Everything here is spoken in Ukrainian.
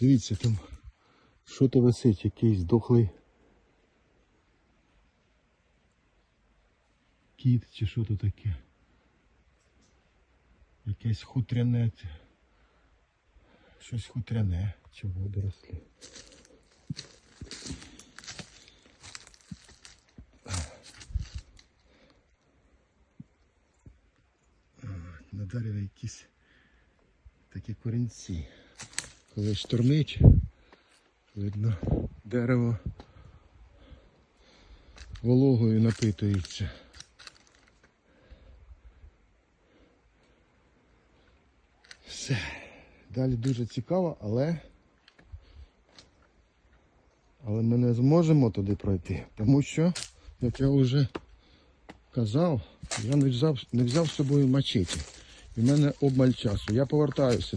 Дивіться, там що то висить, якийсь дохлий кіт чи що то таке. Якесь хутряне. Щось хутряне чи водорослі. На дереві якісь такі корінці. Коли штормить, видно, дерево вологою напитується. Все. Далі дуже цікаво, але. Але ми не зможемо туди пройти, тому що, як я вже казав, я не взяв, не взяв з собою мачеті. І в мене обмаль часу. Я повертаюся.